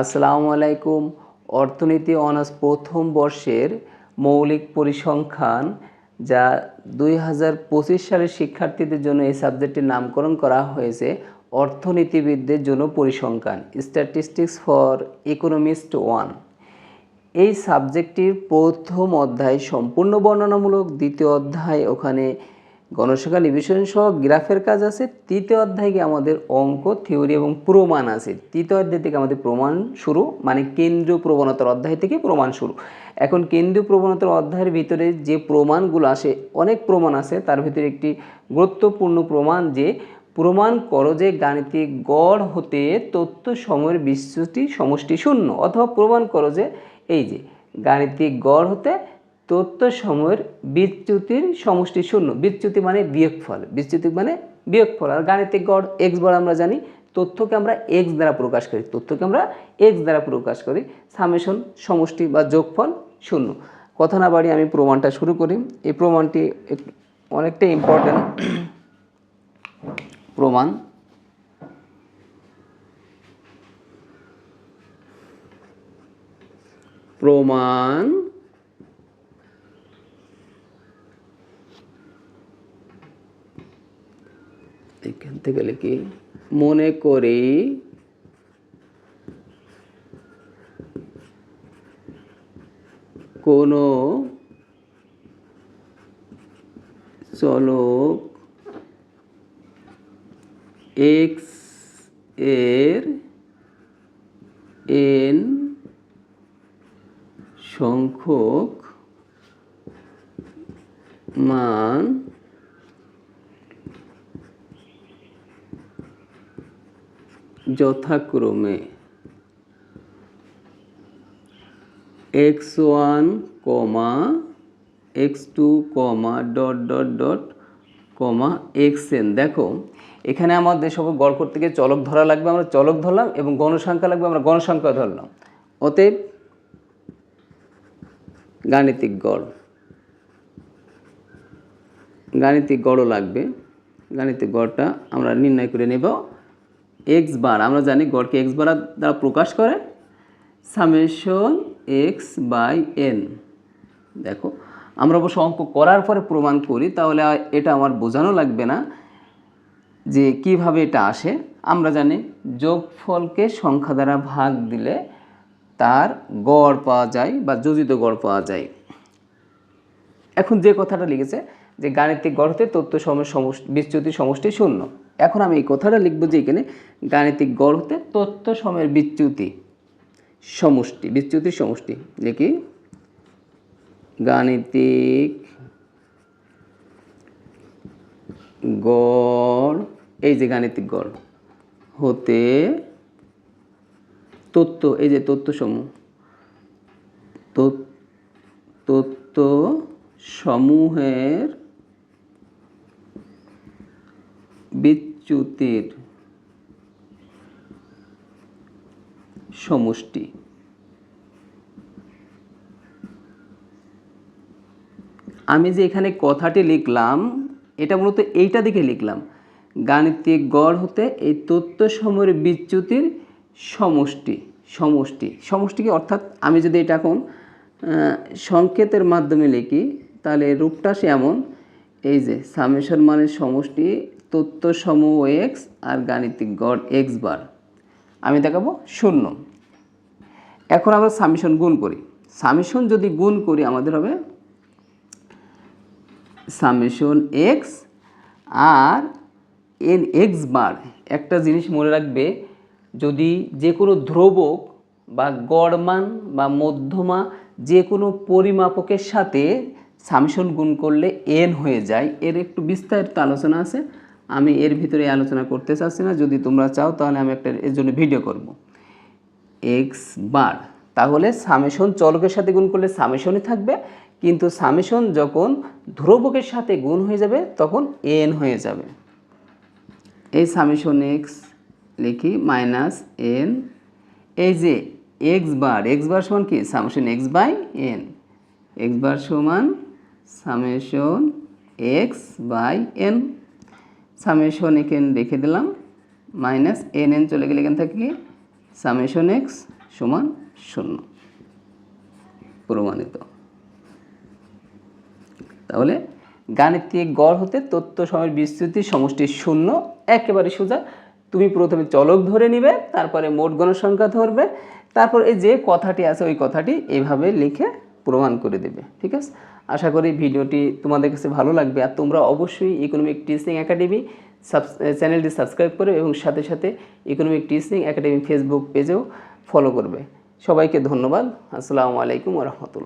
আসসালামু আলাইকুম। অর্থনীতি অনার্স প্রথম বর্ষের মৌলিক পরিসংখ্যান, যা দুই হাজার পঁচিশ সালের শিক্ষার্থীদের জন্য এই সাবজেক্টের নামকরণ করা হয়েছে, অর্থনীতিবিদদের জন্য পরিসংখ্যান স্ট্যাটিস্টিক্স ফর ইকোনমিস্ট ওয়ান এই সাবজেক্টটির প্রথম অধ্যায় সম্পূর্ণ বর্ণনামূলক, দ্বিতীয় অধ্যায় ওখানে গণসংখ্যা নিবেশন সহ গ্রাফের কাজ আছে। তৃতীয় অধ্যায়ে আমাদের অঙ্ক থিওরি এবং প্রমাণ আছে। তৃতীয় অধ্যায় থেকে আমাদের প্রমাণ শুরু মানে কেন্দ্রীয় প্রবণতার অধ্যায় থেকে প্রমাণ শুরু। এখন কেন্দ্রীয় প্রবণতার অধ্যায়ের ভিতরে যে প্রমাণগুলো আসে, অনেক প্রমাণ আছে। তার ভিতরে একটি গুরুত্বপূর্ণ প্রমাণ যে, প্রমাণ করো যে গাণিতিক গড় হতে তথ্য সময়ের বিস্তৃতি সমষ্টি শূন্য। অথবা প্রমাণ করো যে, এই যে, গাণিতিক গড় হতে তথ্য সময়ের বিচ্যুতির সমষ্টি শূন্য। বিচ্যুতি মানে বিয়োগফল। বিচ্যুতি মানে বিয়োগফল। আর গাণিতিক গড় এক্স বার আমরা জানি, তথ্যকে আমরা এক্স দ্বারা প্রকাশ করি। তথ্যকে আমরা এক্স দ্বারা প্রকাশ করি। সামেশন, সমষ্টি বা যোগফল শূন্য। কথা না বাড়ি আমি প্রমাণটা শুরু করি। এই প্রমাণটি অনেকটা ইম্পর্ট্যান্ট প্রমাণ। প্রমাণ। এখান থেকে লিখি মনে করি কোনো চলক এক্সের এন সংখ্যক মান যথাক্রমে X one comma, X two comma, dot dot dot, comma, X N. দেখো, এখানে আমাদের সব গড় করতে গিয়ে চলক ধরা লাগবে, আমরা চলক ধরলাম এবং গণসংখ্যা লাগবে, আমরা গণসংখ্যা ধরলাম। অতএব গাণিতিক গড়, গাণিতিক গড়ও লাগবে, গাণিতিক গড়টা আমরা নির্ণয় করে নেব। এক্স বার আমরা জানি গড়কে এক্স বার দ্বারা প্রকাশ করে সামেশন এক্স বাই এন দেখো, আমরা অবশ্য অঙ্ক করার পরে প্রমাণ করি, তাহলে এটা আমার বোঝানো লাগবে না যে কীভাবে এটা আসে। আমরা জানি যোগফলকে সংখ্যা দ্বারা ভাগ দিলে তার গড় পাওয়া যায় বা যোজিত গড় পাওয়া যায়। এখন যে কথাটা লিখেছে, যে গাণিতিক গড় হতে তথ্য সমষ্টি, বিচ্যুতি সমষ্টি শূন্য। এখন আমি এই কথাটা লিখব যে এখানে গাণিতিক গড় হতে তথ্য সময়ের বিচ্যুতি সমষ্টি বিচ্যুতির সমষ্টি। লিখি গাণিতিক গড়, এই যে গাণিতিক গড়, হতে তথ্য এই যে তথ্য সমূহ তথ্য সমূহের বিচ্যুতির সমষ্টি। আমি যে এখানে কথাটি লিখলাম, এটা মূলত এইটা দিকে লিখলাম। গাণিতিক গড় হতে এই তথ্য সময়ের বিচ্যুতির সমষ্টি সমষ্টি। সমষ্টিকে অর্থাৎ আমি যদি এটা এখন সংকেতের মাধ্যমে লিখি, তাহলে রূপটা সে এমন, এই যে সামেশন মানের সমষ্টি তথ্য সমূহ এক্স আর গাণিতিক গড় এক্স বার। আমি দেখাবো শূন্য। এখন আমরা সামেশন গুণ করি। সামেশন যদি গুণ করি, আমাদের হবে সামেশন এক্স আর এন এক্স বার। একটা জিনিস মনে রাখবে, যদি যে কোনো ধ্রুবক বা গড়মান বা মধ্যমা যে কোনো পরিমাপকের সাথে সামেশন গুণ করলে এন হয়ে যায়। এর একটু বিস্তারিত আলোচনা আছে। আমি এর ভিতরে আলোচনা করতে চাচ্ছি না। যদি তোমরা চাও, তাহলে আমি একটা এর জন্য ভিডিও করব। এক্স বার তাহলে সামেশন চলকের সাথে গুণ করলে সামেশনই থাকবে। কিন্তু সামেশন যখন ধ্রুবকের সাথে গুণ হয়ে যাবে, তখন এন হয়ে যাবে। এই সামেশন এক্স লিখি মাইনাস এন এই যে এক্স বার এক্স বার সমান কি? Summation X by N X bar সমান summation X by N summation এখানে রেখে দিলাম। মাইনাস এন এন চলে গেলে এখান থেকে সামেশন এক্স সমান শূন্য। প্রমাণিত। তাহলে গাণিতিক গড় হতে তথ্য সময়ের বিস্তৃতি সমষ্টি শূন্য একেবারে সোজা। তুমি প্রথমে চলক ধরে নিবে, তারপরে মোট গণসংখ্যা ধরবে, তারপর এই যে কথাটি আছে, ওই কথাটি এইভাবে লিখে প্রমাণ করে দেবে। ঠিক আছে? আশা করি ভিডিওটি তোমাদের কাছে ভালো লাগবে আর তোমরা অবশ্যই ইকোনমিক টিচিং একাডেমি সাব চ্যানেলটি সাবস্ক্রাইব করবে এবং সাথে সাথে ইকোনমিক টিচিং একাডেমি ফেসবুক পেজেও ফলো করবে। সবাইকে ধন্যবাদ। আসসালামু আলাইকুম রহমতুল্লাহ।